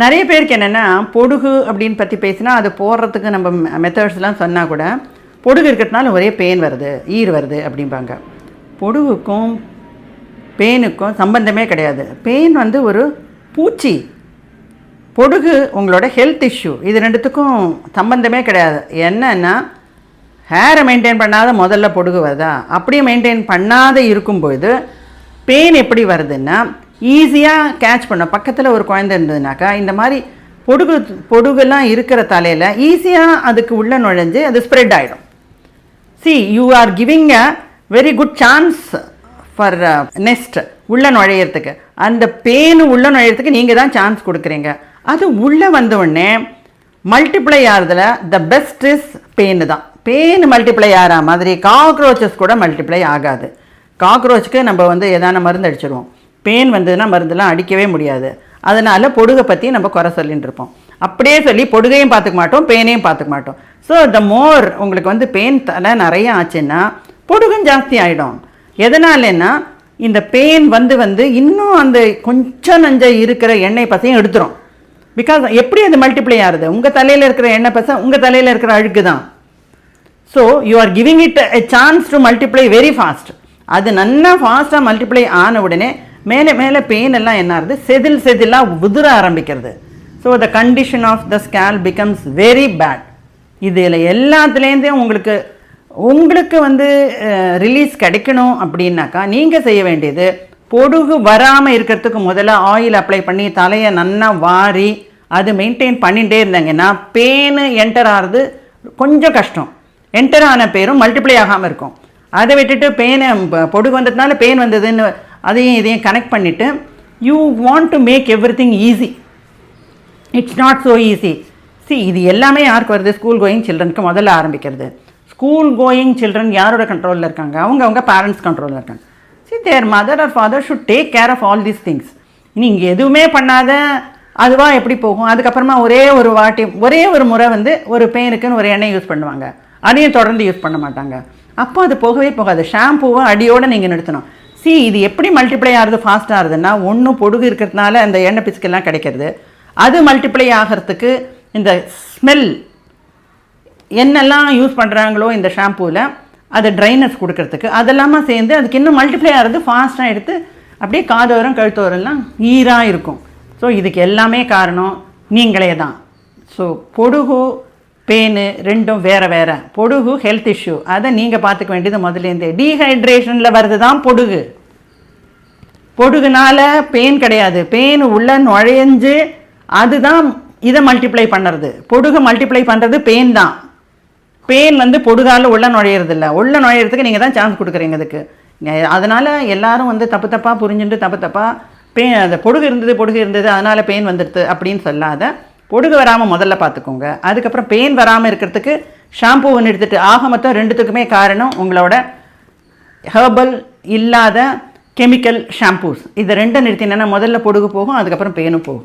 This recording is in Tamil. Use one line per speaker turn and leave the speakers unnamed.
நிறைய பேருக்கு என்னென்னா பொடுகு அப்படின்னு பற்றி பேசினா அது போடுறதுக்கு நம்ம மெத்தட்ஸ்லாம் சொன்னால் கூட பொடுகு இருக்கிறதுனால ஒரே பெயின் வருது ஈர் வருது அப்படிம்பாங்க. பொடுகுக்கும் பெயினுக்கும் சம்பந்தமே கிடையாது. பெயின் வந்து ஒரு பூச்சி. பொடுகு உங்களோட ஹெல்த் இஷ்யூ இது ரெண்டுத்துக்கும் சம்பந்தமே கிடையாது. என்னன்னா ஹேரை மெயின்டைன் பண்ணாத முதல்ல பொடுகு வருதா? அப்படியே மெயின்டைன் பண்ணாத இருக்கும்பொழுது பெயின் எப்படி வருதுன்னா ஈஸியாக கேட்ச் பண்ண பக்கத்தில் ஒரு குழந்தை இருந்ததுனாக்கா இந்த மாதிரி பொடுகு பொடுகுலாம் இருக்கிற தலையில் ஈஸியாக அதுக்கு உள்ளே நுழைஞ்சு அது ஸ்ப்ரெட் ஆகிடும் see you are giving a very good chance for nest உள்ளே நுழையிறதுக்கு. அந்த பேனு உள்ளே நுழையிறதுக்கு நீங்கள் தான் சான்ஸ் கொடுக்குறீங்க. அது உள்ளே வந்த உடனே மல்டிப்ளை ஆகிறதுல த பெஸ்ட் இஸ் பெயின் தான். பெயின் மல்டிப்ளை ஆகிற மாதிரி காக்ரோச்சஸ் கூட மல்டிப்ளை ஆகாது. காக்ரோச்சுக்கு நம்ம வந்து எதான மருந்து அடிச்சிடுவோம் பேன் வந்ததுன்னா மருந்தெல்லாம் அடிக்கவே முடியாது. அதனால் பொடுகை பற்றி நம்ம குறை சொல்லின்னு இருப்போம். அப்படியே சொல்லி பொடுகையும் பார்த்துக்க மாட்டோம் பேனையும் பார்த்துக்க மாட்டோம். ஸோ த மோர் உங்களுக்கு வந்து பெயின் தலை நிறைய ஆச்சுன்னா பொடுகும் ஜாஸ்தி ஆகிடும் எதனாலன்னா இந்த பெயின் வந்து வந்து இன்னும் அந்த கொஞ்சம் நஞ்ச இருக்கிற எண்ணெய் பசையும் எடுத்துரும். பிகாஸ் எப்படி அது மல்டிப்ளை ஆகுது? உங்கள் தலையில் இருக்கிற எண்ணெய் பசை உங்கள் தலையில் இருக்கிற அழுக்கு தான். So you are giving it a chance to multiply very fast அது நல்லா ஃபாஸ்ட்டாக மல்டிப்ளை ஆன உடனே மேலே மேலே பெயின் எல்லாம் என்ன ஆகுது? செதில் செதிலாக உதிர ஆரம்பிக்கிறது. So the condition of the scale becomes very bad இதில் எல்லாத்துலேருந்தே உங்களுக்கு உங்களுக்கு வந்து ரிலீஸ் கிடைக்கணும் அப்படின்னாக்கா நீங்கள் செய்ய வேண்டியது பொடுகு வராமல் இருக்கிறதுக்கு முதல்ல ஆயில் அப்ளை பண்ணி தலையை நல்லா வாரி அது மெயின்டைன் பண்ணிகிட்டே இருந்தாங்கன்னா பேனு என்டர் ஆகிறது கொஞ்சம் கஷ்டம். என்டர் ஆன பேரும் மல்டிப்ளை ஆகாமல் இருக்கும். அதை விட்டுட்டு பெயினை பொடுகு வந்ததுனால பெயின் வந்ததுன்னு அதையும் இதையும் கனெக்ட் பண்ணிவிட்டு you want to make everything easy it's not so easy see இது எல்லாமே யாருக்கு வருது? ஸ்கூல் கோயிங் சில்ட்ரனுக்கு முதல்ல ஆரம்பிக்கிறது. ஸ்கூல் கோயிங் சில்ட்ரன் யாரோட கண்ட்ரோலில் இருக்காங்க? அவங்க அவங்க பேரண்ட்ஸ் கண்ட்ரோலில் இருக்காங்க. See their mother or father should take care of all these things நீங்கள் எதுவுமே பண்ணாத அதுவாக எப்படி போகும்? அதுக்கப்புறமா ஒரே ஒரு வாட்டி ஒரே ஒரு முறை வந்து ஒரு பெயினுக்குன்னு ஒரு எண்ணெய் யூஸ் பண்ணுவாங்க. அதையும் தொடர்ந்து யூஸ் பண்ண மாட்டாங்க. அப்போ அது போகவே போகாது. ஷாம்புவை அடியோடு நீங்கள் நிறுத்தணும். சி இது எப்படி மல்டிப்ளை ஆகுது ஃபாஸ்ட்டாக ஆகுதுன்னா ஒன்று பொடுகு இருக்கிறதுனால அந்த எண்ணெய் பிசுக்கெல்லாம் கிடைக்கிறது. அது மல்டிப்ளை ஆகிறதுக்கு இந்த ஸ்மெல் என்னெல்லாம் யூஸ் பண்ணுறாங்களோ இந்த ஷாம்பூவில் அது ட்ரைனஸ் கொடுக்கறதுக்கு அதெல்லாமா சேர்ந்து அதுக்கு இன்னும் மல்டிப்ளை ஆகிறது ஃபாஸ்ட்டாக எடுத்து அப்படியே காதோரம் கழுத்தோரம்லாம் ஈராக இருக்கும். ஸோ இதுக்கு எல்லாமே காரணம் நீங்களே தான். ஸோ பொடுகு பேனு ரெண்டும் வேறு வேறு. பொடுகு ஹெல்த் இஷ்யூ அதை நீங்கள் பார்த்துக்க வேண்டியது முதலேருந்தே டீஹைட்ரேஷனில் வருது தான் பொடுகு. பொடுகுனால பெயின் கிடையாது. பெயின் உள்ள நுழைஞ்சு அதுதான் இதை மல்டிப்ளை பண்ணுறது. பொடுகு மல்டிப்ளை பண்ணுறது பெயின் தான். பெயின் வந்து பொடுகால உள்ள நுழையிறது இல்லை உள்ள நுழையிறதுக்கு நீங்கள் தான் சான்ஸ் கொடுக்குறீங்க அதுக்கு அதனால் எல்லாரும் வந்து தப்பு தப்பாக புரிஞ்சுட்டு தப்பு தப்பாக பெயின் அந்த பொடுகு இருந்தது பொடுகு இருந்தது அதனால் பெயின் வந்துடுது அப்படின்னு சொல்லாத. பொடுகு வராமல் முதல்ல பார்த்துக்கோங்க. அதுக்கப்புறம் பெயின் வராமல் இருக்கிறதுக்கு ஷாம்பு ஒன்று எடுத்துகிட்டு ஆக மொத்தம் ரெண்டுத்துக்குமே காரணம் உங்களோட ஹெர்பல் இல்லாத கெமிக்கல் ஷாம்பூஸ். இது ரெண்டை நிறுத்தினா முதல்ல பொடுகு போகும் அதுக்கப்புறம் பெயினும் போகும்.